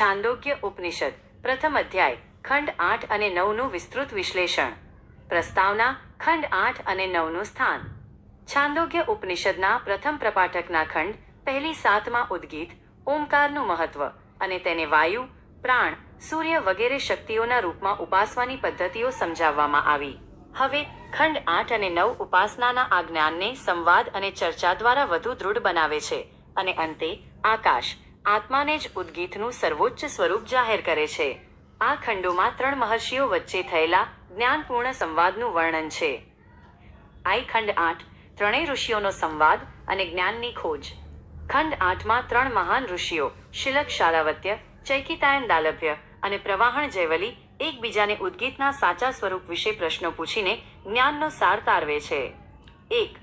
છાંદોગ્ય ઉપનિષદ, પ્રથમ અધ્યાય, ખંડ આઠ અને નવનું વિસ્તૃત વિશ્લેષણ. પ્રસ્તાવના, ખંડ આઠ અને નવનું સ્થાન. છાંદોગ્ય ઉપનિષદના પ્રથમ પ્રપાઠકના ખંડ, પહેલી સાતમાં ઉદ્ગીત, ઓમકારનું મહત્વ અને તેને વાયુ, પ્રાણ, સૂર્ય વગેરે શક્તિઓના રૂપમાં ઉપાસવાની પદ્ધતિઓ સમજાવવામાં આવી. હવે, ખંડ આઠ અને નવ ઉપાસનાના આ જ્ઞાનને સંવાદ અને ચર્ચા દ્વારા વધુ દૃઢ બનાવે છે અને અંતે આકાશ આત્માને જ ઉદ્ગીતનું સર્વોચ્ચ સ્વરૂપ જાહેર કરે છે. આ ખંડોમાં ત્રણ મહર્ષિઓ વચ્ચે થયેલા જ્ઞાનપૂર્ણ સંવાદનું વર્ણન છે. આઈ ખંડ આઠ, ત્રણેય ઋષિઓનો સંવાદ અને જ્ઞાનની ખોજ. ખંડ આઠમાં ત્રણ મહાન ઋષિઓ, શિલક શારાવત્ય, ચૈકિતાયન દાલભ્ય અને પ્રવાહણ જયવલી, એકબીજાને ઉદ્ગીતના સાચા સ્વરૂપ વિશે પ્રશ્નો પૂછીને જ્ઞાનનો સાર તારવે છે. એક,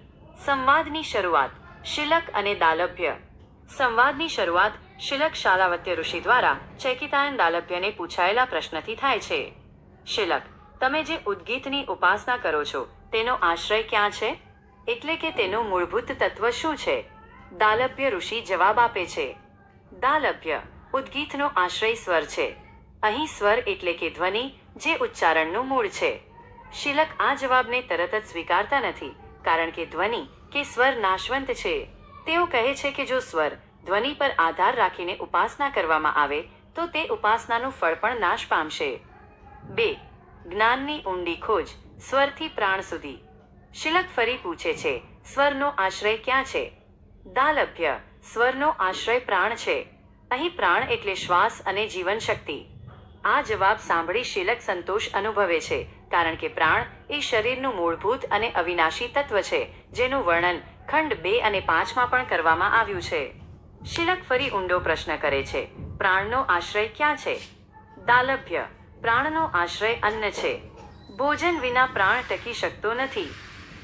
સંવાદની શરૂઆત, શિલક અને દાલભ્ય. સંવાદની શરૂઆત શિલક શાલાવત્ય ઋષિ દ્વારા ચૈકિતાયન દાલભ્યને પૂછાયેલા પ્રશ્નથી થાય છે. શિલક, તમે જે ઉદ્ગીતની ઉપાસના કરો છો, તેનો આશ્રય ક્યાં છે? એટલે કે તેનું મૂળભૂત તત્વ શું છે? દાલભ્ય ઋષિ જવાબ આપે છે. દાલભ્ય, ઉદ્ગીતનો આશ્રય સ્વર છે. અહીં સ્વર એટલે કે ધ્વનિ, જે ઉચ્ચારણનું મૂળ છે. શિલક આ જવાબને તરત જ સ્વીકારતા નથી, કારણ કે ધ્વનિ કે સ્વર નાશવંત છે. તેઓ કહે છે કે જો સ્વર ધ્વનિ પર આધાર રાખીને ઉપાસના કરવામાં આવે, તો તે ઉપાસનાનું ફળ પણ નાશ પામશે. બે, જ્ઞાનની ઊંડી ખોજ, સ્વરથી પ્રાણ સુધી. શિલક ફરી પૂછે છે, સ્વરનો આશ્રય ક્યાં છે? દાલભ્ય, સ્વરનો આશ્રય પ્રાણ છે. અહીં પ્રાણ એટલે શ્વાસ અને જીવન શક્તિ આ જવાબ સાંભળી શિલક સંતોષ અનુભવે છે, કારણ કે પ્રાણ એ શરીરનું મૂળભૂત અને અવિનાશી તત્વ છે, જેનું વર્ણન ખંડ બે અને પાંચમાં પણ કરવામાં આવ્યું છે. શિલક ફરી ઊંડો પ્રશ્ન કરે છે. પ્રાણનો આશ્રય ક્યાં છે? દાલભ્ય. પ્રાણનો આશ્રય અન્ન છે. ભોજન વિના પ્રાણ ટકી શકતો નથી.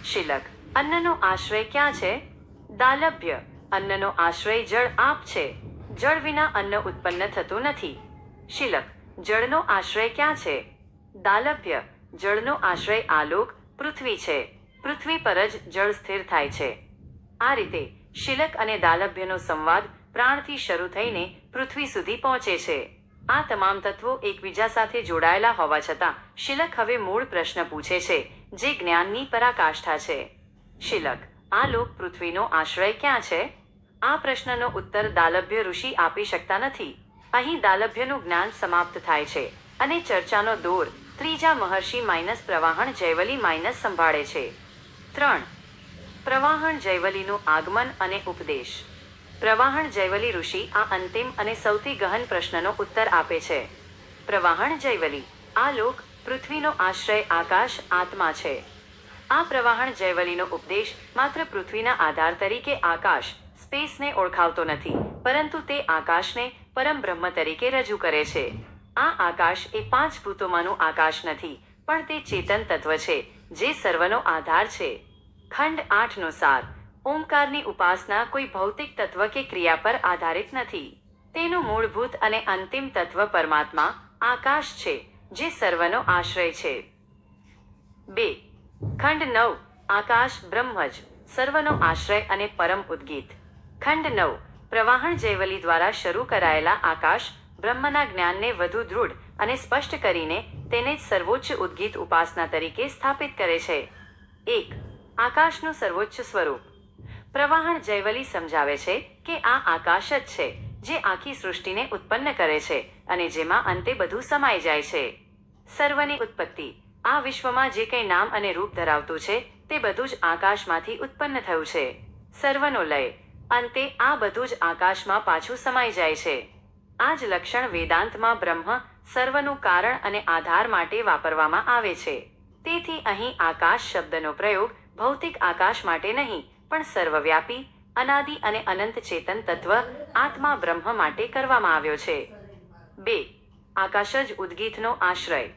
શિલક. અન્નનો આશ્રય ક્યાં છે? દાલભ્ય. અન્નનો આશ્રય જળ આપ છે. જળ વિના અન્ન ઉત્પન્ન થતું નથી. શિલક. જળનો આશ્રય ક્યાં છે? દાલભ્ય. જળનો આશ્રય આલોક, પૃથ્વી છે. પૃથ્વી પર જ જળ સ્થિર થાય છે. આ રીતે શિલક અને દાલભ્યનો સંવાદ પ્રાણથી શરૂ થઈને પૃથ્વી સુધી પહોંચે છે. આ તમામ તત્વો એકબીજા સાથે જોડાયેલા હોવા છતાં શિલક હવે મૂળ પ્રશ્ન પૂછે છે, જે જ્ઞાનની પરાકાષ્ઠા છે. શિલક, આ લોક પૃથ્વીનો આશ્રય ક્યાં છે? આ પ્રશ્નનો ઉત્તર દાલભ્ય ઋષિ આપી શકતા નથી. અહીં દાલભ્યનું જ્ઞાન સમાપ્ત થાય છે અને ચર્ચાનો દોર ત્રીજા મહર્ષિ માઇનસ પ્રવાહણ જયવલી માઇનસ સંભાળે છે. ત્રણ, પ્રવાહણ જૈવલીનું આગમન અને ઉપદેશ. પ્રવાહણ જયવલી ઋષિ આ અંતિમ અને સૌથી ગહન પ્રશ્નનો ઉત્તર આપે છે. પ્રવાહણ જયવલી, આ લોક પૃથ્વીનો આશ્રય આકાશ આત્મા છે. આ પ્રવાહણ જયવલીનો ઉપદેશ માત્ર પૃથ્વીના આધાર તરીકે આકાશ, સ્પેસને ઓળખાવતો નથી, પરંતુ તે આકાશને પરમ બ્રહ્મ તરીકે રજૂ કરે છે. આ આકાશ એ પાંચ ભૂતોમાંનું આકાશ નથી, પણ તે ચેતન તત્વ છે, જે સર્વનો આધાર છે. ખંડ આઠનો સાર ઓમકારની ઉપાસના કોઈ ભૌતિક તત્વ કે ક્રિયા પર આધારિત નથી. તેનું મૂળભૂત અને અંતિમ તત્વ પરમાત્મા આકાશ છે, જે સર્વનો આશ્રય છે. બે. ખંડ નવ, આકાશ બ્રહ્મ જ સર્વનો આશ્રય અને પરમ ઉદ્ગીત. ખંડ નવ, પ્રવાહણ જયવલી દ્વારા શરૂ કરાયેલા આકાશ બ્રહ્મના જ્ઞાનને વધુ દૃઢ અને સ્પષ્ટ કરીને તેને જ સર્વોચ્ચ ઉદ્ગીત ઉપાસના તરીકે સ્થાપિત કરે છે. એક. આકાશનું સર્વોચ્ચ સ્વરૂપ. પ્રવાહણ જયવલી સમજાવે છે કે આ આકાશ જ છે, જે આખી સૃષ્ટિને ઉત્પન્ન કરે છે અને જેમાં અંતે બધું સમાઈ જાય છે. સર્વની ઉત્પત્તિ. આ વિશ્વમાં જે કંઈ નામ અને રૂપ ધરાવતું છે, તે બધું જ આકાશમાંથી ઉત્પન્ન થયું છે. સર્વનો લય. અંતે આ બધું જ આકાશમાં પાછું સમાઈ જાય છે. આ જ લક્ષણ વેદાંતમાં બ્રહ્મ સર્વનું કારણ અને આધાર માટે વાપરવામાં આવે છે. તેથી અહીં આકાશ શબ્દનો પ્રયોગ ભૌતિક આકાશ માટે નહીં પણ સર્વવ્યાપી, અનાદિ અને અનંત ચેતન તત્વ આત્મા બ્રહ્મ માટે કરવામાં આવ્યો છે. બે, આકાશ જ ઉદ્ગીતનો આશ્રય.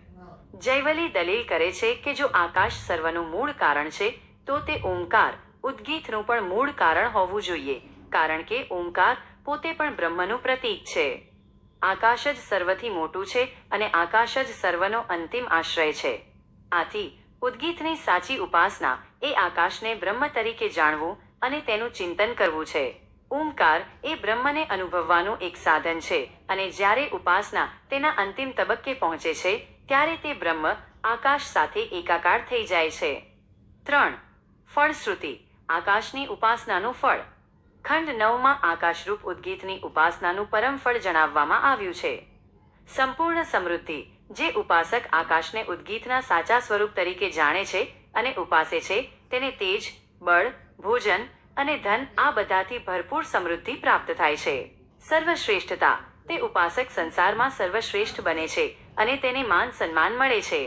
જયવલી દલીલ કરે છે કે જો આકાશ સર્વનું મૂળ કારણ છે, તો તે ઓમકાર ઉદ્ગીતનું પણ મૂળ કારણ હોવું જોઈએ, કારણ કે ઓમકાર પોતે પણ બ્રહ્મનું પ્રતીક છે. આકાશ જ સર્વથી મોટું છે અને આકાશ જ સર્વનો અંતિમ આશ્રય છે. આથી ઉદ્ગીતની સાચી ઉપાસના એ આકાશને બ્રહ્મ તરીકે જાણવું અને તેનું ચિંતન કરવું છે. ઓમકાર એ બ્રહ્મને અનુભવવાનું એક સાધન છે અને જ્યારે ઉપાસના તેના અંતિમ તબક્કે પહોંચે છે, ત્યારે તે બ્રહ્મ આકાશ સાથે એકાકાર થઈ જાય છે. ત્રણ. ફળશ્રુતિ. આકાશની ઉપાસનાનું ફળ. ખંડ નવમાં આકાશરૂપ ઉદ્ગીતની ઉપાસનાનું પરમ ફળ જણાવવામાં આવ્યું છે. સંપૂર્ણ સમૃદ્ધિ. જે ઉપાસક આકાશને ઉદ્ગીતના સાચા સ્વરૂપ તરીકે જાણે છે અને ઉપાસે છે, તેને તેજ, બળ, ભોજન અને ધન આ બધાથી ભરપૂર સમૃદ્ધિ પ્રાપ્ત થાય છે. સર્વશ્રેષ્ઠતા, તે ઉપાસક સંસારમાં સર્વશ્રેષ્ઠ બને છે અને તેને માન સન્માન મળે છે.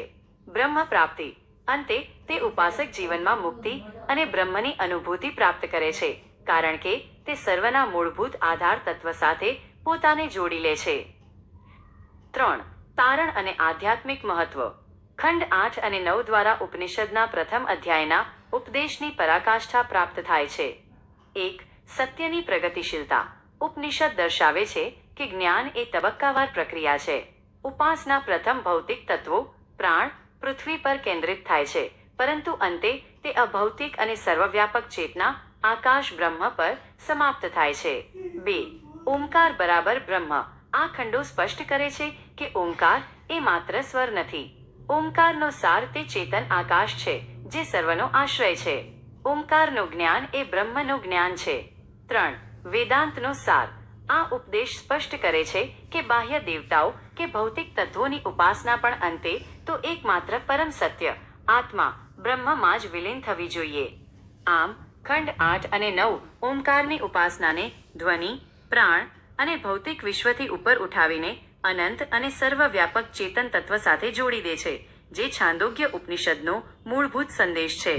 બ્રહ્મ પ્રાપ્તિ, અંતે તે ઉપાસક જીવનમાં મુક્તિ અને બ્રહ્મની અનુભૂતિ પ્રાપ્ત કરે છે, કારણ કે તે સર્વના મૂળભૂત આધાર તત્વ સાથે પોતાને જોડી લે છે. ત્રણ તારણ અને આધ્યાત્મિક મહત્વ. ખંડ આઠ અને નવ દ્વારા ઉપનિષદના પ્રથમ અધ્યાયના ઉપદેશની પરાકાષ્ઠા પ્રાપ્ત થાય છે. એક, સત્યની પ્રગતિશીલતા. ઉપનિષદ દર્શાવે છે કે જ્ઞાન એ તબક્કાવાર પ્રક્રિયા છે. ઉપાસના પ્રથમ ભૌતિક તત્વો, પ્રાણ, પૃથ્વી પર કેન્દ્રિત થાય છે, પરંતુ અંતે તે અભૌતિક અને સર્વવ્યાપક ચેતના આકાશ બ્રહ્મ પર સમાપ્ત થાય છે. બે, ઓમકાર બરાબર બ્રહ્મ. આ ખંડો સ્પષ્ટ કરે છે કે ઓમકાર એ માત્ર સ્વર નથી. ઓમકારનો સાર તે ચેતન આકાશ છે, જે સર્વનો આશ્રય છે. ઓમકારનું જ્ઞાન એ બ્રહ્મનું જ્ઞાન છે. ત્રણ, વેદાંતનો સાર. આ ઉપદેશ સ્પષ્ટ કરે છે કે બાહ્ય દેવતાઓ કે ભૌતિક તત્વોની ઉપાસના પણ અંતે તો એકમાત્ર પરમ સત્ય, આત્મા, બ્રહ્મમાં જ વિલીન થવી જોઈએ. આમ, ખંડ આઠ અને નવ ઓમકારની ઉપાસનાને ધ્વનિ, પ્રાણ અને ભૌતિક વિશ્વથી ઉપર ઉઠાવીને અનંત અને સર્વવ્યાપક ચેતન તત્વ સાથે જોડી દે છે, જે છાંદોગ્ય ઉપનિષદનો મૂળભૂત સંદેશ છે.